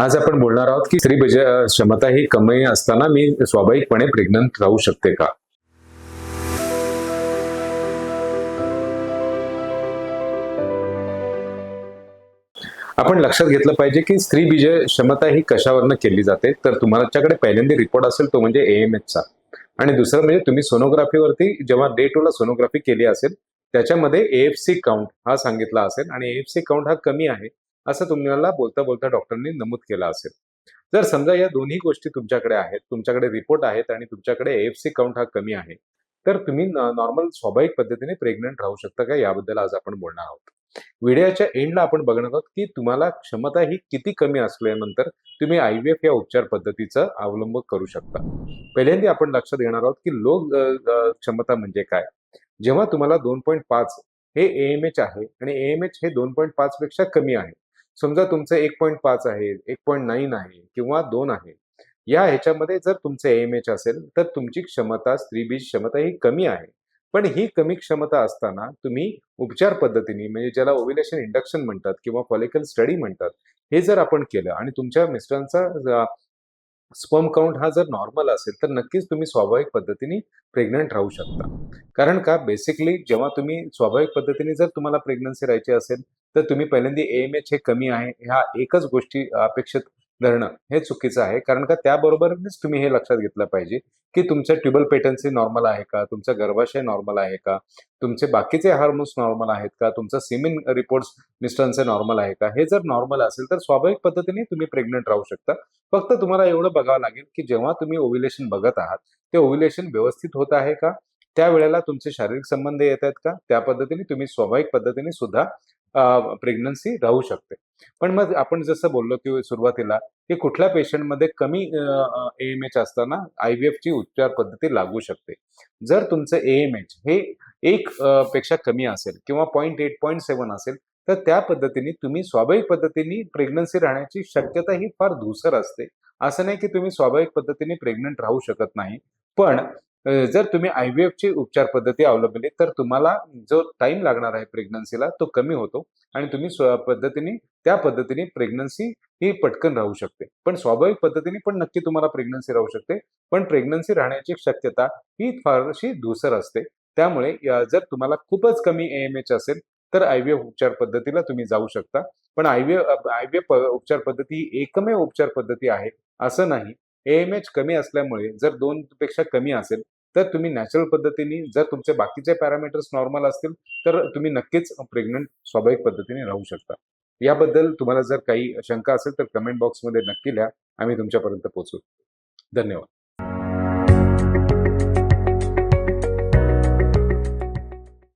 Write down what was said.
आज आपण बोलणार आहोत की स्त्री क्षमता ही कमी असताना मी स्वाभाविकपणे प्रेग्नंट राहू शकते का? आपण लक्षात घेतलं पाहिजे की स्त्री बीज क्षमता ही कशावरनं केली जाते? तर तुमच्याकडे पहिल्यांदा रिपोर्ट असेल तो म्हणजे एएमएचचा चा. आणि दुसरं म्हणजे तुम्ही सोनोग्राफीवरती जेव्हा डे टू ला सोनोग्राफी केली असेल त्याच्यामध्ये एएफसी काउंट हा सांगितला असेल आणि एएफसी काउंट हा कमी आहे. असं तुम्हाला बोलता बोलता डॉक्टरनी नमूद केलं असेल. जर समजा या दोन्ही गोष्टी तुमच्याकडे आहेत तुमच्याकडे रिपोर्ट आहेत आणि तुमच्याकडे एफ सी काउंट हा कमी आहे तर तुम्ही नॉर्मल स्वाभाविक पद्धतीने प्रेग्नंट राहू शकता का? याबद्दल आज आपण बोलणार आहोत. व्हिडिओच्या एंडला आपण बघणार आहोत की तुम्हाला क्षमता ही किती कमी असल्यानंतर तुम्ही आयव्हीएफ या उपचार पद्धतीचा अवलंब करू शकता. पहिल्यांदा आपण लक्षात घेणार आहोत की लो क्षमता म्हणजे काय? जेव्हा तुम्हाला दोन पॉईंट पाच हे एएमएच आहे आणि एएमएच हे दोन पॉईंट पाच पेक्षा कमी आहे समजा तुमचं एक पॉईंट पाच आहे एक पॉईंट नाईन आहे किंवा दोन आहे या ह्याच्यामध्ये जर तुमचं एच असेल तर तुमची क्षमता स्त्रीबीज क्षमता ही कमी आहे. पण ही कमी क्षमता असताना तुम्ही उपचार पद्धतीने म्हणजे ज्याला ओव्हिलेशन इंडक्शन म्हणतात किंवा फॉलिकल स्टडी म्हणतात हे जर आपण केलं आणि तुमच्या मिस्टरांचा स्पर्म काउंट हा जर नॉर्मल असेल तर नक्कीच तुम्ही स्वाभाविक पद्धतीने प्रेग्नंट राहू शकता. कारण का? बेसिकली जेव्हा तुम्ही स्वाभाविक पद्धतीने जर तुम्हाला प्रेग्नन्सी राहायची असेल तर तुम्ही पहिल्यांदा एएमएच हे कमी आहे ह्या एकच गोष्टी अपेक्षित धरणं हे चुकीचं आहे. कारण का त्याबरोबरच तुम्ही हे लक्षात घेतलं पाहिजे की तुमचं ट्युबल पेटन्सी नॉर्मल आहे का? तुमचा गर्भाशय नॉर्मल आहे का? तुमचे बाकीचे हार्मोन्स नॉर्मल आहेत का? तुमचं सिमिन रिपोर्ट्स मिस्टन्सचे नॉर्मल आहे का? हे जर नॉर्मल असेल तर स्वाभाविक पद्धतीने तुम्ही प्रेग्नंट राहू शकता. फक्त तुम्हाला एवढं बघावं लागेल की जेव्हा तुम्ही ओव्हिलेशन बघत आहात ते ओव्हिलेशन व्यवस्थित होत आहे का? त्यावेळेला तुमचे शारीरिक संबंध येत आहेत का? त्या पद्धतीने तुम्ही स्वाभाविक पद्धतीने सुद्धा प्रेग्नन्सी राहू शकते. पण मग आपण जसं बोललो की सुरुवातीला की कुठल्या पेशंटमध्ये कमी एएमएच असताना IVF ची उपचार पद्धती लागू शकते. जर तुमचं एएमएच हे एक पेक्षा कमी असेल किंवा पॉईंट एट पॉईंट सेवन असेल तर त्या पद्धतीने तुम्ही स्वाभाविक पद्धतीने प्रेग्नन्सी राहण्याची शक्यता ही फार धुसर असते. असं नाही की तुम्ही स्वाभाविक पद्धतीने प्रेग्नंट राहू शकत नाही. पण जर तुम्ही IVF ची उपचार पद्धती अवलंबली तर तुम्हाला जो टाइम लागणार आहे प्रेग्नन्सीला तो कमी होतो आणि तुम्ही स्व- पद्धतीने त्या पद्धतीने प्रेग्नन्सी ही पटकन राहू शकते. पण स्वाभाविक पद्धतीने पण नक्की तुम्हाला प्रेग्नन्सी राहू शकते. पण प्रेग्नन्सी राहण्याची शक्यता ही फारशी धुसर असते. त्यामुळे जर तुम्हाला खूपच कमी एएमएच असेल तर आयव्हीएफ उपचार पद्धतीला तुम्ही जाऊ शकता. पण आयव्हीएफ आयव्हीएफ उपचार पद्धती ही एकमेव उपचार पद्धती आहे असं नाही. एएमएच कमी असल्यामुळे जर दोन पेक्षा कमी असेल तर तुम्ही नॅचरल पद्धतीने जर तुमचे बाकीचे पॅरामीटर्स नॉर्मल असतील तर तुम्ही नक्कीच प्रेग्नंट स्वाभाविक पद्धतीने राहू शकता. याबद्दल तुम्हाला जर काही शंका असेल तर कमेंट बॉक्समध्ये नक्की लिहा. आम्ही तुमच्यापर्यंत पोहोचू. धन्यवाद.